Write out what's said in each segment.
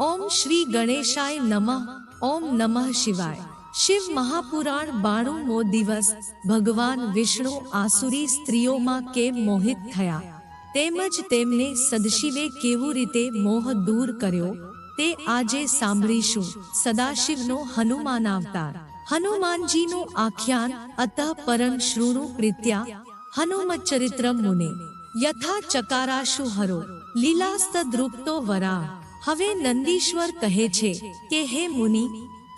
ઓમ શ્રી ગણેશાય નમઃ, ઓમ નમઃ શિવાય. શિવ મહાપુરાણ બાણું મો દિવસ, ભગવાન વિષ્ણુ આસુરી સ્ત્રીઓમાં કેમ મોહિત થયા? તેમજ તેમને સદશિવે કેવું રીતે મોહ દૂર કર્યો? તે આજે સાંભળીશું. સદાશિવનો હનુમાન અવતાર. હનુમાનજીનું આખ્યાન અતઃ પરમ શૃણુ પ્રીત્યા હનુમચરિત્ર મુને. યથા ચકારાશુ હરો. લીલાસ્ત દ્રુપ્તો વરા હવે નંદીશ્વર કહે છે કે, હે મુનિ,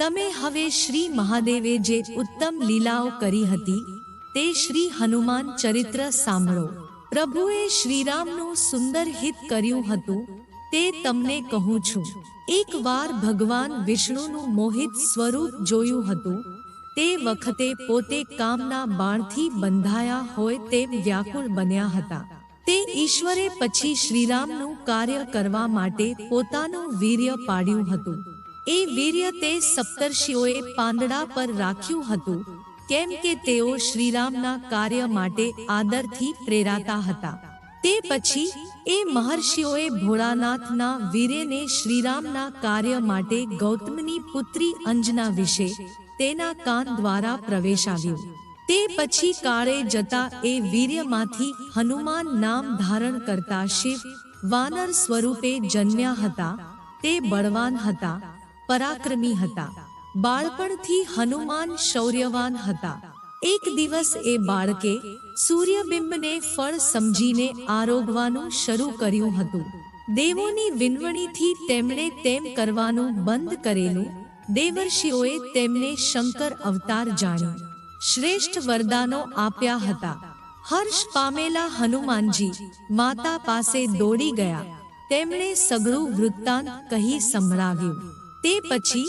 તમે હવે શ્રી મહાદેવે જે ઉત્તમ લીલાઓ કરી હતી, તે શ્રી હનુમાન ચરિત્ર સાંભળો. પ્રભુએ શ્રીરામનું સુંદર હિત કર્યું હતું, તે તમને કહું છું. એકવાર ભગવાન વિષ્ણુનું મોહિત સ્વરૂપ જોયું હતું, તે વખતે પોતે કામના બાણથી બંધાયા હોય તેમ વ્યાકુળ બન્યા હતા. તે ઈશ્વરે પછી શ્રીરામનું કાર્ય કરવા માટે પોતાનું વીર્ય પાડ્યું હતું. એ વીર્ય તે સપ્તર્ષિઓએ પાંદડા પર રાખ્યું હતું, કેમ કે તેઓ શ્રીરામના કાર્ય માટે આદરથી પ્રેરાતા હતા. તે પછી એ મહર્ષિઓએ ભોળાનાથના વીર્યને શ્રીરામના કાર્ય માટે ગૌતમની પુત્રી અંજના વિશે તેના કાન દ્વારા પ્રવેશ આવ્યો તે પછી કાળે જતા એ વીર્યમાંથી હનુમાન નામ ધારણ કરતા શિવ વાનર સ્વરૂપે જન્મ્યા હતા. તે બળવાન હતા, પરાક્રમી હતા. બાળપણથી હનુમાન શૌર્યવાન હતા. એક દિવસ એ બાળકે સૂર્યબિંબને ફળ સમજીને આરોગવાનું શરૂ કર્યું હતું. દેવોની વિનવણીથી તેમણે તેમ કરવાનું બંધ કરેલું. દેવર્ષિઓએ તેમને શંકર અવતાર જાણ્યો. શ્રેષ્ઠ વરદાનો આપ્યા હતા. હર્ષ પામેલા હનુમાનજી માતા પાસે દોડી ગયા. તેમણે સઘળું વૃત્તાંત કહી સંભળાવ્યું. તે પછી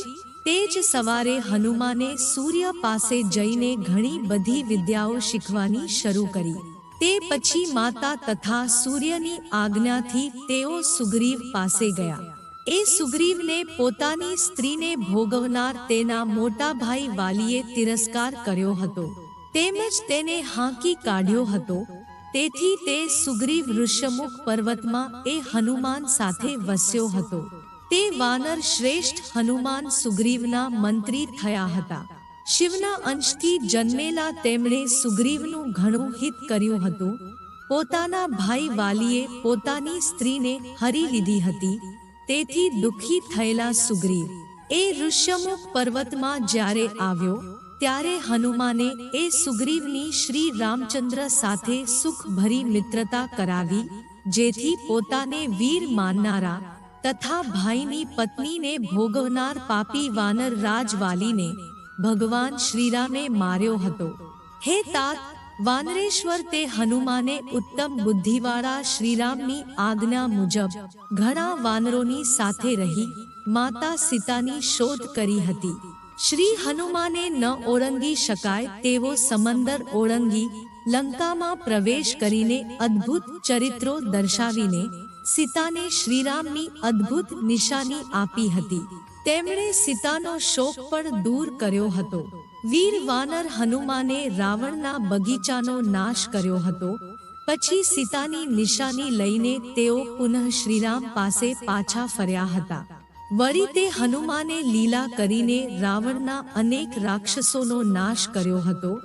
તે જ સવારે હનુમાને સૂર્ય પાસે જઈને ઘણી બધી વિદ્યાઓ શીખવાની શરૂ કરી. તે પછી માતા તથા સૂર્યની આજ્ઞાથી તેઓ સુગ્રીવ પાસે ગયા. એ સુગ્રીવને પોતાની સ્ત્રીને ભોગવનાર તેના મોટા ભાઈ વાલીએ તિરસ્કાર કર્યો હતો. તેમજ તેને હાંકી કાઢ્યો હતો. તેથી તે સુગ્રીવ ઋષમુખ પર્વતમાં એ હનુમાન સાથે વસ્યો હતો. તે વાનર શ્રેષ્ઠ હનુમાન સુગ્રીવના મંત્રી થયા હતા. શિવના અંશથી જન્મેલા તેમણે સુગ્રીવનું ઘણું હિત કર્યું હતું. પોતાના ભાઈ વાલીએ પોતાની સ્ત્રીને હરી લીધી હતી. તેથી દુઃખી થયેલા સુગ્રીવ, એ ઋષ્યમુખ પર્વતમાં જ્યારે આવ્યો, ત્યારે હનુમાને એ સુગ્રીવની શ્રી રામચંદ્ર સાથે સુખભરી મિત્રતા કરાવી, જેથી પોતાને વીર માનનારા તથા ભાઈની પત્નીને ભોગવનાર પાપી વાનર રાજવાલીને ભગવાન શ્રીરામે માર્યો હતો. હે તાત વાનરેશ્વર તે હનુમાને ઉત્તમ બુદ્ધિવાળા શ્રીરામની આજ્ઞા મુજબ ઘણા વાનરોની સાથે રહી માતા સીતાની શોધ કરી હતી. શ્રી હનુમાને ન ઓળંગી શકાય તેવો સમંદર ઓળંગી લંકામાં પ્રવેશ કરીને અદ્ભુત ચરિત્રો દર્શાવીને સીતાને શ્રીરામની અદ્ભુત નિશાની આપી હતી. તેમણે સીતાનો શોક પણ દૂર કર્યો હતો. વીર વાનર હનુમાને રાવણના બગીચાનો નાશ કર્યો હતો. પછી સીતાની નિશાની લઈને તેઓ પુનઃ શ્રીરામ પાસે પાછા ફર્યા હતા. વળી તે હનુમાને લીલા કરીને રાવણના અનેક રાક્ષસોનો નાશ કર્યો હતો.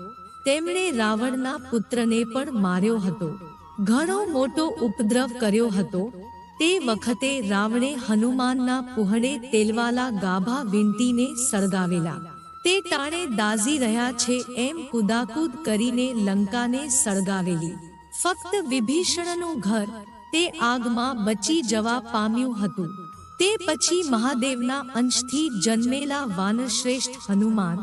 તેમણે રાવણના પુત્રને પણ માર્યો હતો. ઘણો મોટો ઉપદ્રવ કર્યો હતો. તે વખતે રાવણે હનુમાનના પુહડે તેલવાલા ગાભા વિંટીને સળગાવેલા. તે તાણે દાઝી રહ્યા છે એમ કુદાકૂદ કરીને લંકાને સળગાવેલી. ફક્ત વિભીષણનું ઘર, તે આગમાં બચી જવા પામ્યું હતું. તે પછી મહાદેવના અંશથી જન્મેલા વાનશ્રેષ્ઠ હનુમાન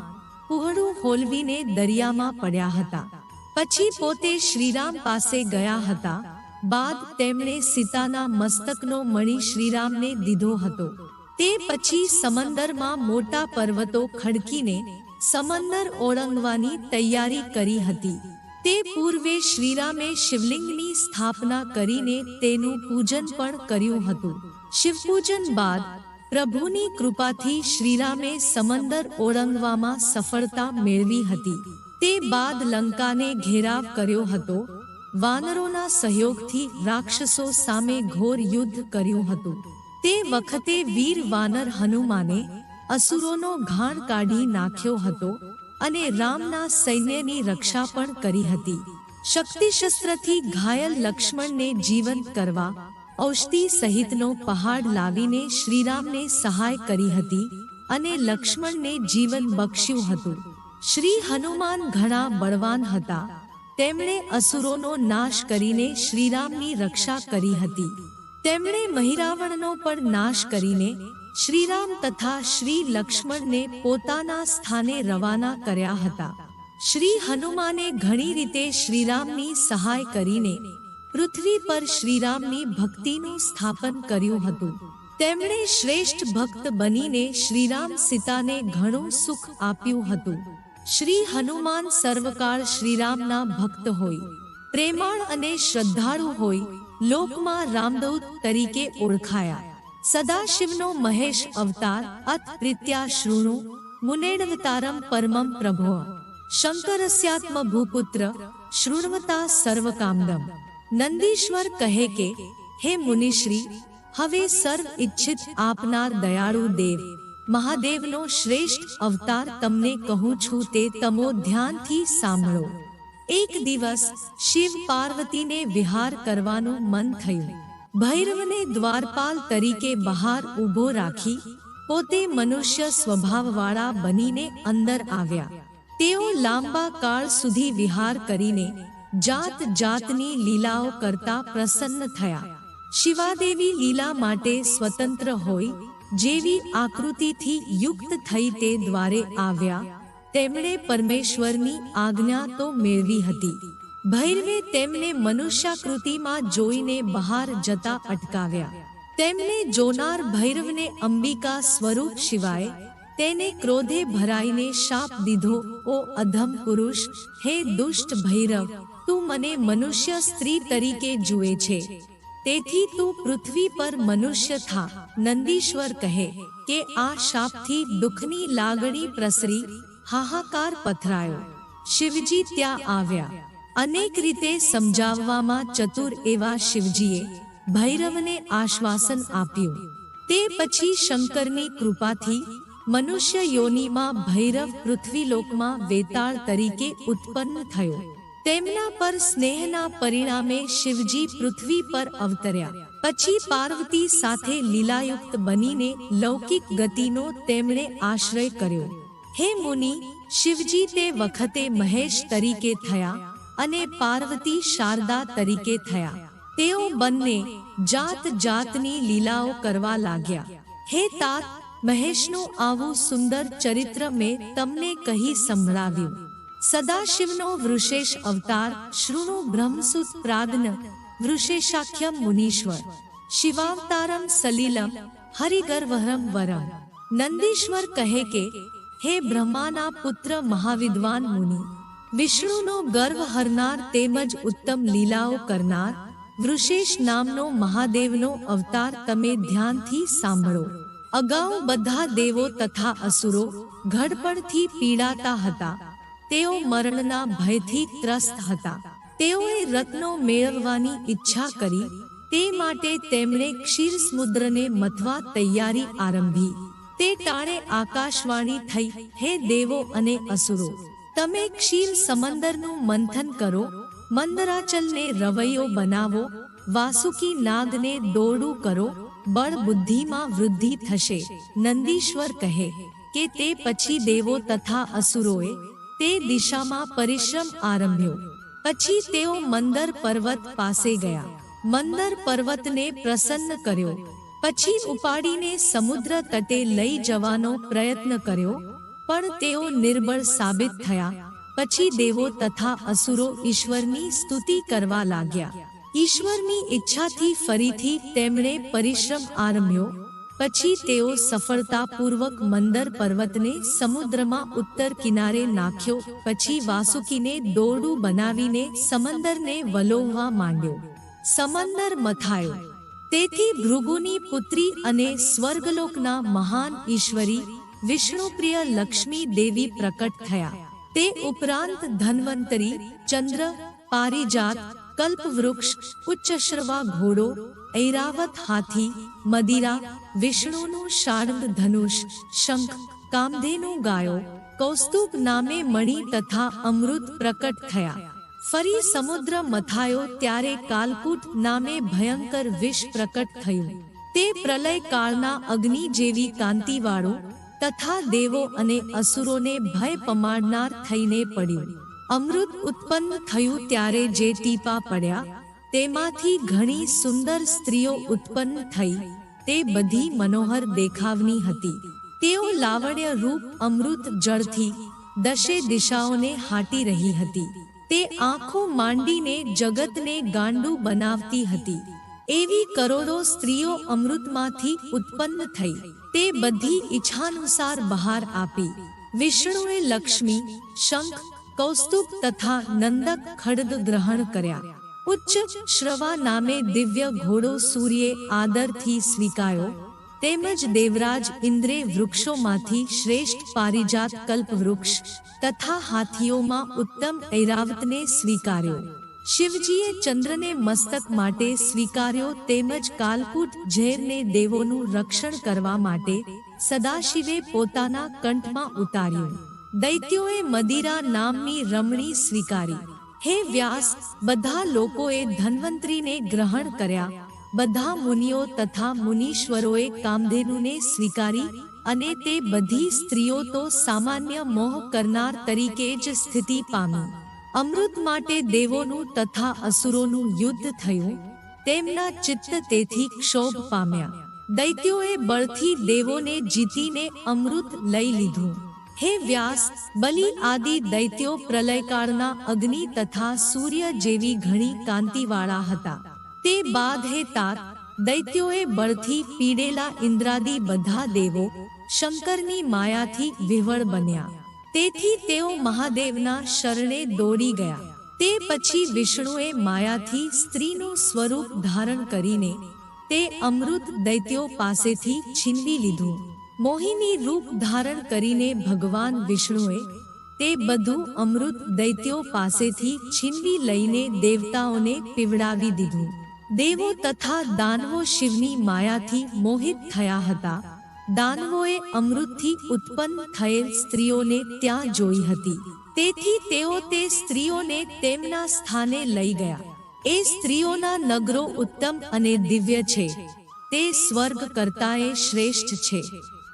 કુહડું હોલવીને દરિયામાં પડ્યા હતા. પછી પોતે શ્રીરામ પાસે ગયા હતા. બાદ તેમણે સીતાના મસ્તકનો મણી શ્રીરામને દીધો હતો. તે પછી સમંદરમાં મોટા પર્વતો ખડકીને સમંદર ઓળંગવાની તૈયારી કરી હતી. તે પૂર્વે શ્રીરામે શિવલિંગની સ્થાપના કરીને તેનું પૂજન પણ કર્યું હતું. શિવપૂજન બાદ પ્રભુની કૃપાથી શ્રીરામે સમંદર ઓળંગવામાં સફળતા મેળવી હતી. તે બાદ લંકાને ઘેરાવ કર્યો હતો. વાનરોના સહયોગથી રાક્ષસો સામે ઘોર યુદ્ધ કર્યું હતું. તે વખતે વીર વાનર હનુમાને અસુરોનો ઘાણ કાઢી નાખ્યો હતો અને રામના સૈન્યની રક્ષા પણ કરી હતી. શક્તિ શસ્ત્રથી ઘાયલ લક્ષ્મણને જીવંત કરવા ઔષધિ સહિતનો પહાડ લાવીને શ્રીરામને સહાય કરી હતી અને લક્ષ્મણને જીવન બક્ષ્યું હતું. શ્રી હનુમાન ઘણા બળવાન હતા. તેમણે અસુરોનો નાશ કરીને શ્રીરામની રક્ષા કરી હતી. તેમણે મહિરાવણનો પણ નાશ કરીને શ્રીરામ તથા શ્રી લક્ષ્મણને પોતાના સ્થાને રવાના કર્યા હતા. શ્રી હનુમાને ઘણી રીતે શ્રીરામની સહાય કરીને પૃથ્વી પર શ્રીરામની ભક્તિનું સ્થાપન કર્યું હતું. તેમણે શ્રેષ્ઠ ભક્ત બનીને શ્રીરામ સીતાને ઘણું સુખ આપ્યું હતું. શ્રી હનુમાન સર્વકાળ શ્રીરામના ભક્ત હોય. પ્રેમાળ અને શ્રદ્ધાળુ હોય લોકમાં રામદૂત તરીકે ઓળખાયા સદાશિવનો મહેશ અવતાર અત પ્રીત્યા શૃણુ મુનેડવતારમ પરમમ પ્રભો શંકરસ્યાત્મ ભૂપુત્ર શૃણવતા સર્વકામદમ નંદીશ્વર કહે કે હે મુનિશ્રી હવે સર્વ ઈચ્છિત આપનાર દયાળુ દેવ મહાદેવનો શ્રેષ્ઠ અવતાર તમને કહું છું તે તમો ધ્યાનથી સાંભળો એક દિવસ શિવ પાર્વતીને વિહાર કરવાનું મન થયું. ભૈરવને દ્વારપાલ તરીકે બહાર ઊભો રાખી પોતે મનુષ્ય સ્વભાવવાળા બનીને અંદર આવ્યા. તેઓ લાંબા કાળ સુધી વિહાર કરીને જાત જાતની લીલાઓ કરતા પ્રસન્ન થયા. શિવાદેવી લીલા માટે સ્વતંત્ર હોય જેવી આકૃતિથી યુક્ત થઈ તે દ્વારે આવ્યા. તેમણે પરમેશ્વરની આજ્ઞા તો મેળવી હતી. ભૈરવે તેમને મનુષ્યાકૃતિમાં જોઈને બહાર જતા અટકાવ્યા. તેમને જોનાર ભૈરવને અંબિકા સ્વરૂપ સિવાય તેને ક્રોધે ભરાઈને શાપ દીધો, ઓ અધમ પુરુષ, હે દુષ્ટ ભૈરવ, તું મને મનુષ્ય સ્ત્રી તરીકે જુએ છે. તેથી તું પૃથ્વી પર મનુષ્ય થા. નંદીશ્વર કહે કે આ શાપથી દુઃખની લાગણી પ્રસરી હાહાકાર પથરાયો. શિવજી ત્યાં આવ્યા. અનેક રીતે સમજાવવામાં ચતુર એવા શિવજીએ ભૈરવને આશ્વાસન આપ્યું. તે પછી શંકરની કૃપાથી મનુષ્ય યોનિમાં ભૈરવ પૃથ્વીલોકમાં વેતાળ તરીકે ઉત્પન્ન થયો. તેમના પર સ્નેહના પરિણામે શિવજી પૃથ્વી પર અવતર્યા. પછી પાર્વતી સાથે લીલાયુક્ત બનીને લૌકિક ગતિનો તેમણે આશ્રય કર્યો. હે મુનિ શિવજી તે વખતે મહેશ તરીકે થયા અને પાર્વતી શારદા તરીકે થયા તેઓ બંને જાત જાતની લીલાઓ કરવા લાગ્યા હે તાત મહેશનું આવું સુંદર ચરિત્ર મેં તમને કહી સંભળાવ્યું સદાશિવનો વૃષેશ અવતાર શૃણુ બ્રહ્મસુત પ્રાગ્ન વૃષેશાખ્યમ મુનીશ્વર શિવાવતારમ સલીલમ હરિગર્વહરમ વરમ નંદીશ્વર કહે કે હે બ્રહ્માના પુત્ર મહાવિદ્વાન મુનિ, વિષ્ણુનો ગર્વ હરનાર તેમજ ઉત્તમ લીલાઓ કરનાર વૃષેશ નામનો મહાદેવનો અવતાર તમે ધ્યાનથી સાંભળો. અગાઉ બધા દેવો તથા અસુરો ઘડપણથી પીડાતા હતા. તેઓ મરણના ભયથી ત્રસ્ત હતા. તેઓએ રત્નો મેળવવાની ઈચ્છા કરી, તે માટે તેમણે ક્ષીર સમુદ્રને મથવા તૈયારી આરંભી. તે તારે આકાશવાણી થઈ. હે દેવો અને અસુરો, તમે ક્ષીર સમંદરનું મંથન કરો, મંદરાચલને રવૈયો બનાવો, વાસુકી નાગને દોરડું કરો, બળ બુદ્ધિમાં વૃદ્ધિ થશે, નંદીશ્વર કહે કે તે પછી દેવો તથા અસુરોએ તે દિશામાં પરિશ્રમ આરંભ્યો. પછી તેઓ મંદર પર્વત પાસે ગયા. મંદર પર્વતને પ્રસન્ન કર્યો. પછી ઉપાડીને સમુદ્ર તટે લઈ જવાનો પ્રયત્ન કર્યો પણ તેઓ નિર્બળ સાબિત થયા. પછી દેવો તથા અસુરો ઈશ્વરની સ્તુતિ કરવા લાગ્યા. ઈશ્વરની ઈચ્છાથી ફરીથી તેમણે પરિશ્રમ આરંભ્યો. પછી તેઓ સફળતાપૂર્વક મંદર પર્વતને સમુદ્રમાં ઉત્તર કિનારે નાખ્યો. પછી વાસુકીને દોરડું બનાવીને સમંદરને વલોવવા માંડ્યો. સમંદર મથાયો. તેથી ભૃગુની પુત્રી અને સ્વર્ગલોકના મહાન ઈશ્વરી વિષ્ણુપ્રિય લક્ષ્મી દેવી પ્રકટ થયા. તે ઉપરાંત ધન્વંતરી, ચંદ્ર, પારિજાત, કલ્પવૃક્ષ, ઉચ્ચશ્રવા ઘોડો, ઐરાવત હાથી, મદિરા, વિષ્ણુનું શાર્ંગ ધનુષ, શંખ, કામધેનુ ગાયો કૌસ્તુભ નામે મણી તથા અમૃત પ્રકટ થયા. ફરી સમુદ્ર મથાયો ત્યારે કાલકુટ નામે ભયંકર વિષ પ્રકટ થયું. તે પ્રલય કાળના અગ્નિ જેવી કાંતિવાળો તથા દેવો અને અસુરોને ભય પમાડનાર થઈને પડ્યું. અમૃત ઉત્પન્ન થયું ત્યારે જે ટીપા પડ્યા, તેમાંથી ઘણી સુંદર સ્ત્રીઓ ઉત્પન્ન થઈ, તે બધી મનોહર દેખાવની હતી. તેઓ લાવણ્ય રૂપ અમૃત જળથી દશે દિશાઓને હાટી રહી હતી. તે આંખો માંડીને જગતને ગાંડું બનાવતી હતી. એવી કરોડો સ્ત્રીઓ અમૃતમાંથી ઉત્પન્ન થઈ. તે બધી ઈચ્છાનુસાર બહાર આપી. વિષ્ણુએ લક્ષ્મી, શંખ કૌસ્તુભ તથા નંદક ખડદ ગ્રહણ કર્યા. ઉચ્ચ શ્રવા નામે દિવ્ય ઘોડો સૂર્યે આદરથી સ્વીકાર્યો. તેમજ દેવરાજ ઇન્દ્રે વૃક્ષોમાંથી શ્રેષ્ઠ પારિજાત કલ્પ વૃક્ષ તથા હાથીઓમાં ઉત્તમ ઐરાવતને સ્વીકાર્યો. શિવજીએ ચંદ્રને મસ્તક માટે સ્વીકાર્યો તેમજ કાલકૂટ ઝેરને દેવોનું રક્ષણ કરવા માટે સદાશિવે પોતાના કંઠમાં ઉતાર્યું. દૈત્યોએ મદિરા નામની રમણી સ્વીકારી. હે વ્યાસ, બધા લોકોએ ધન્વંતરીને ગ્રહણ કર્યા. બધા મુનિઓ તથા મુનીશ્વરોએ કામધેનુને સ્વીકારી અને તે બધી સ્ત્રીઓ તો સામાન્ય મોહ કરનાર તરીકે જ સ્થિતિ પામી. અમૃત માટે દેવોનું તથા અસુરોનું યુદ્ધ થયું, તેમના ચિત્ત તેથી ક્ષોભ પામ્યા. દૈત્યોએ બળથી દેવોને જીતીને અમૃત લઈ લીધું. હે વ્યાસ, બલિ આદિ દૈત્યો પ્રલયકાળના અગ્નિ તથા સૂર્ય જેવી ઘણી કાંતિવાળા હતા. તે બાદ હે તાત, દૈત્યોએ બળથી પીડેલા ઇન્દ્રાદિ બધા દેવો શંકરની માયાથી વિવળ બન્યા. તેથી તેઓ મહાદેવના શરણે દોડી ગયા. તે પછી વિષ્ણુએ માયાથી સ્ત્રીનું સ્વરૂપ ધારણ કરીને તે અમૃત દૈત્યો પાસેથી છીનવી લીધું. મોહિની રૂપ ધારણ કરીને ભગવાન વિષ્ણુએ તે બધું અમૃત દૈત્યો પાસેથી છીનવી લઈને દેવતાઓને પીવડાવી દીધું. દેવો તથા દાનવો શિવની માયાથી મોહિત થયા હતા. દાનવોએ અમૃતથી ઉત્પન્ન થયેલ સ્ત્રીઓને ત્યાં જોઈ હતી. તેથી તેઓ તે સ્ત્રીઓને તેમના સ્થાને લઈ ગયા. એ સ્ત્રીઓના નગરો ઉત્તમ અને દિવ્ય છે. તે સ્વર્ગ કરતાએ શ્રેષ્ઠ છે.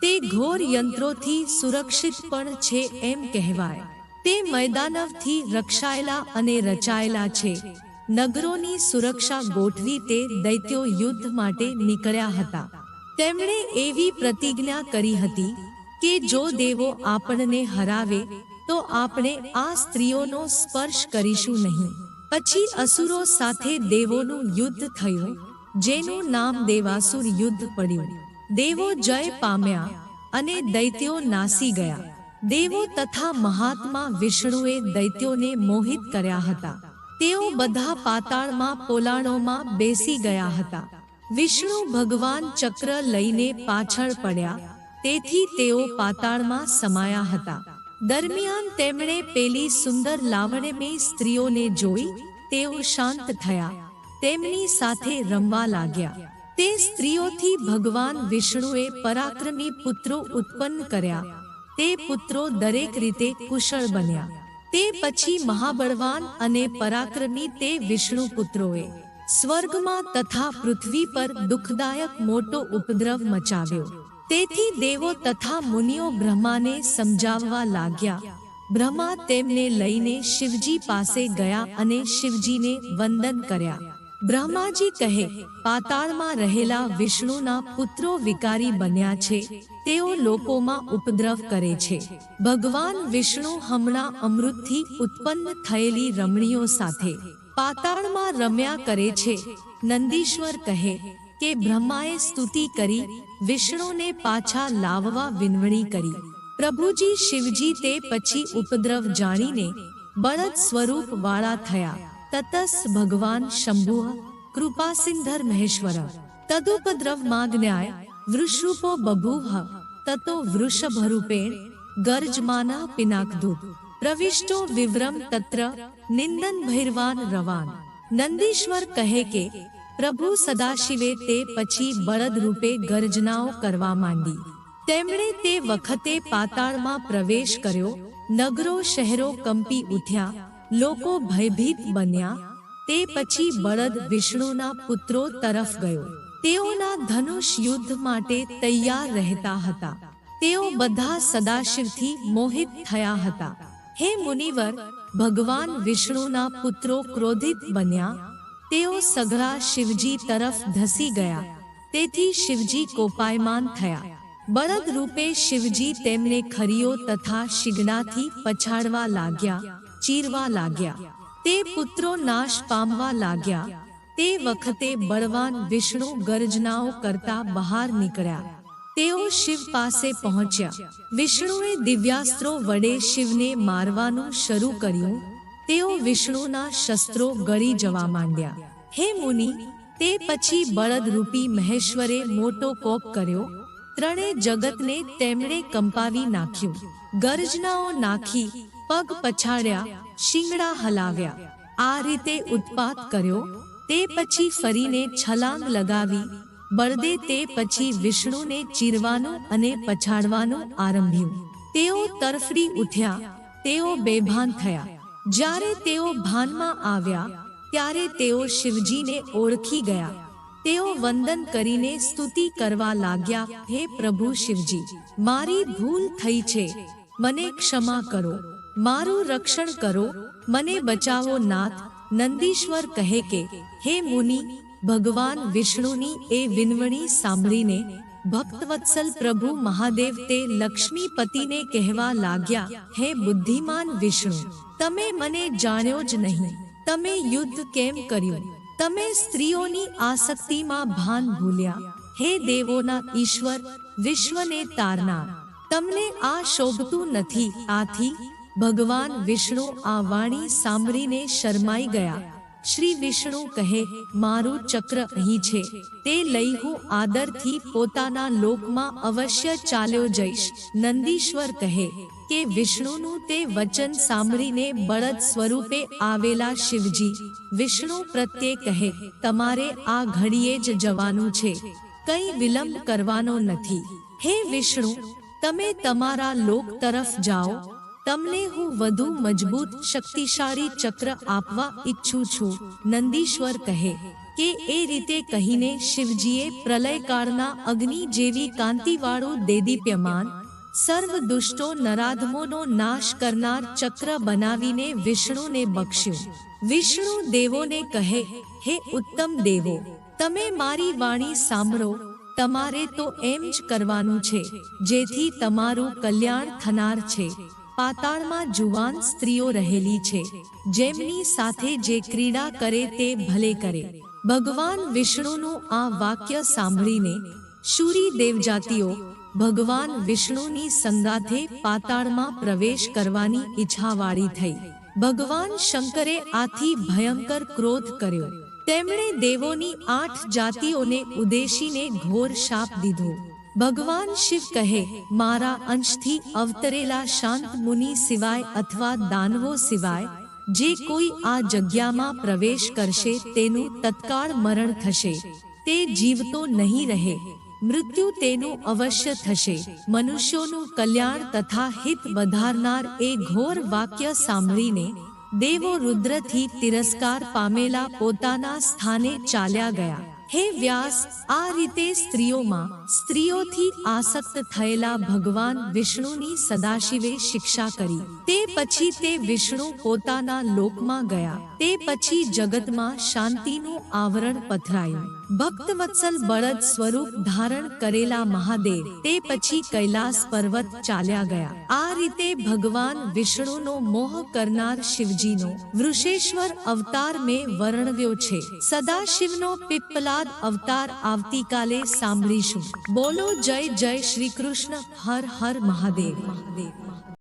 તે ઘોર યંત્રોથી સુરક્ષિત પણ છે એમ કહેવાય. તે મૈદાનવથી રક્ષાયેલા અને રચાયેલા છે. નગરોની સુરક્ષા ગોઠવી તે દૈત્યો યુદ્ધ માટે નીકળ્યા હતા. તેમણે એવી પ્રતિજ્ઞા કરી હતી કે જો દેવો આપણને હરાવે, તો આપણે આ સ્ત્રીઓનો સ્પર્શ કરીશું નહીં. પછી અસુરો સાથે દેવોનું યુદ્ધ થયું, જેનું નામ દેવાસુર યુદ્ધ પડ્યું. દેવો જય પામ્યા અને દૈત્યો નાસી ગયા. દેવો તથા મહાત્મા વિષ્ણુએ દૈત્યોને મોહિત કર્યા હતા. તેઓ બધા પાતાળમાં, પોલાણોમાં બેસી ગયા હતા. વિષ્ણુ ભગવાન ચક્ર લઈને પાછળ પડ્યા. તેથી તેઓ પાતાળમાં સમાયા હતા. દરમિયાન તેમણે પેલી સુંદર લાવણ્યમય સ્ત્રીઓને જોઈ, તેઓ શાંત થયા. તેમની સાથે રમવા લાગ્યા. તે સ્ત્રીઓથી ભગવાન વિષ્ણુએ પરાક્રમી પુત્રો ઉત્પન્ન કર્યા. તે પુત્રો દરેક રીતે કુશળ બન્યા. તે પછી મહાબળવાન અને પરાક્રમી તે વિષ્ણુ પુત્રોએ સ્વર્ગમાં તથા પૃથ્વી પર દુઃખદાયક મોટો ઉપદ્રવ મચાવ્યો. તેથી દેવો તથા મુનિઓ બ્રહ્માને સમજાવવા લાગ્યા. બ્રહ્મા તેમને લઈને શિવજી પાસે ગયા અને શિવજીને વંદન કર્યા. બ્રહ્માજી કહે, પાતાળમાં રહેલા વિષ્ણુના પુત્રો વિકારી બન્યા છે. તેઓ લોકોમાં ઉપદ્રવ કરે છે. ભગવાન વિષ્ણુ હમણાં અમૃતથી ઉત્પન્ન થયેલી રમણીઓ સાથે પાતાળમાં રમ્યા કરે છે. નંદીશ્વર કહે, કે બ્રહ્માએ સ્તુતિ કરી, વિષ્ણુને પાછા લાવવા વિનવણી કરી. પ્રભુજી શિવજી તે પછી ઉપદ્રવ જાણીને બળદ સ્વરૂપ વાળા થયા. તતસ ભગવાન શંભુ કૃપાસિંધર મહેશ્વર તદુપદ્રવ માગ્ન્યાય વૃષરૂપો બભૂવ તતો વૃષભરૂપેણ ગર્જમાના પિનાકદૂત પ્રવિષ્ટો વિવ્રમ તત્ર નિંદન ભૈરવાન રવાન નંદીશ્વર કહે કે પ્રભુ સદાશિવે તે પછી બળદ રૂપે ગર્જનાઓ કરવા માંડી તેમણે તે વખતે પાતાળમાં પ્રવેશ કર્યો નગરો શહેરો કંપી ઉઠ્યા લોકો ભયભીત બન્યા. તે પછી બળદ વિષ્ણુના પુત્રો તરફ ગયો. તેઓના ધનુષ યુદ્ધ માટે તૈયાર રહેતા હતા. તેઓ બધા સદાશિવથી મોહિત થયા હતા. હે મુનિવર, ભગવાન વિષ્ણુના પુત્રો ક્રોધિત બન્યા. તેઓ સઘળા શિવજી તરફ ધસી ગયા. તેથી શિવજી કોપાયમાન થયા. બળદ રૂપે શિવજી તેમને ખરીઓ તથા શિગડાથી પછાડવા લાગ્યા. ચીરવા લાગ્યા. તે પુત્રો નાશ પામવા લાગ્યા. તે વખતે બળવાન વિષ્ણુ ગર્જનાઓ કરતા બહાર નીકળ્યા. તેઓ શિવ પાસે પહોંચ્યા. વિષ્ણુએ દિવ્યાસ્ત્રો વડે શિવને મારવાનું શરૂ કર્યું. તેઓ વિષ્ણુના શસ્ત્રો ગળી જવા માંડ્યા. હે મુનિ, તે પછી બળદ રૂપી મહેશ્વરે મોટો કોપ કર્યો. ત્રણે જગતને તેમણે કંપાવી નાખ્યું. ગર્જનાઓ નાખી પગ પછાડ્યા, શિંગડા હલાવ્યા. આ રીતે ઉત્પાત કર્યો, તે પછી ફરીને છલાંગ લગાવી, બળદે તે પછી વિષ્ણુને ચીરવાનું અને પછાડવાનું આરંભ્યું. તેઓ તરફડી ઉઠ્યા, તેઓ બેભાન થયા. જ્યારે તેઓ ભાનમાં આવ્યા, ત્યારે તેઓ શિવજીને ઓળખી ગયા. તેઓ વંદન કરીને સ્તુતિ કરવા લાગ્યા, હે પ્રભુ શિવજી, મારી ભૂલ થઈ છે. મને ક્ષમા કરો. મારું રક્ષણ કરો, મને બચાવો નાથ. નંદીશ્વર કહે કે, હે મુનિ, ભગવાન વિષ્ણુની એ વિનવણી સાંભળીને ભક્તવત્સલ પ્રભુ મહાદેવ તે લક્ષ્મીપતિને કહેવા લાગ્યા, હે બુદ્ધિમાન વિષ્ણુ, તમે મને જાણ્યો જ નહીં. તમે યુદ્ધ કેમ કર્યું? તમે સ્ત્રીઓની આસક્તિમાં ભાન ભૂલ્યા. હે દેવોના ઈશ્વર, વિશ્વને તારનાર. તમને આ શોભતું નથી, આથી ભગવાન વિષ્ણુ આ વાણી સાંભળીને શરમાઈ ગયા. શ્રી વિષ્ણુ કહે, મારું ચક્ર અહીં છે. તે લઈ હું આદરથી પોતાના લોકમાં અવશ્ય ચાલ્યો જઈશ. નંદીશ્વર કહે, કે વિષ્ણુનું તે વચન સાંભળીને બળદ સ્વરૂપે આવેલા શિવજી. વિષ્ણુ પ્રત્યે કહે, તમારે આ ઘડીએ જ જવાનું છે. કંઈ વિલંબ કરવાનો નથી. હે વિષ્ણુ, તમે તમારા લોક તરફ જાઓ. તમને હું વધુ મજબૂત, શક્તિશાળી ચક્ર આપવા ઈચ્છું છું. નંદીશ્વર કહે કે એ રીતે કહીને શિવજીએ પ્રલયકાળના અગ્નિ જેવી કાંતિવાળું દેદીપ્યમાન, સર્વ દુષ્ટો નરાધમોનો નાશ કરનાર ચક્ર બનાવીને વિષ્ણુને બક્ષ્યું. વિષ્ણુ દેવોને કહે, હે ઉત્તમ દેવો, તમે મારી વાણી સાંભળો. તમારે તો એમ જ કરવાનું છે, જેથી તમારું કલ્યાણ થનાર છે. પાતાળમાં જુવાન સ્ત્રીઓ રહેલી છે, જેમની સાથે જે ક્રીડા કરે તે ભલે કરે. ભગવાન વિષ્ણુનું આ વાક્ય સાંભળીને શુરી દેવજાતિઓ ભગવાન વિષ્ણુની સંગાથે પાતાળમાં પ્રવેશ કરવાની ઈચ્છાવાળી થઈ. ભગવાન શંકરે આથી ભયંકર ક્રોધ કર્યો. તેમણે દેવોની આઠ જાતિઓને ઉદ્દેશીને ઘોર શાપ દીધો. ભગવાન શિવ કહે, મારા અંશથી અવતરેલા શાંત મુનિ સિવાય અથવા દાનવો સિવાય, જે કોઈ આ જગ્યામાં પ્રવેશ કરશે, તેનું તત્કાળ મરણ થશે. તે જીવતો નહીં રહે. મૃત્યુ તેનું અવશ્ય થશે. મનુષ્યોનું કલ્યાણ તથા હિત વધારનાર એ ઘોર વાક્ય સાંભળીને, દેવો રુદ્રથી તિરસ્કાર પામેલા પોતાના સ્થાને ચાલ્યા ગયા. હે વ્યાસ, આ રીતે સ્ત્રીઓમાં સ્ત્રીઓથી આસક્ત થયેલા ભગવાન વિષ્ણુની સદાશિવે શિક્ષા કરી. તે પછી તે વિષ્ણુ પોતાના લોકમાં ગયા. તે પછી જગતમાં શાંતિનું આવરણ પથરાયું. ભક્તવત્સલ બળદ સ્વરૂપ ધારણ કરેલા મહાદેવ તે પછી કૈલાસ પર્વત ચાલ્યા ગયા. આ રીતે ભગવાન વિષ્ણુનો મોહ કરનાર શિવજીનો વૃષેશ્વર અવતાર મેં વર્ણવ્યો છે. સદાશિવનો પિપ્પલાદ અવતાર આવતીકાલે સાંભળીશું. બોલો જય જય શ્રી કૃષ્ણ. હર હર મહાદેવ મહાદેવ.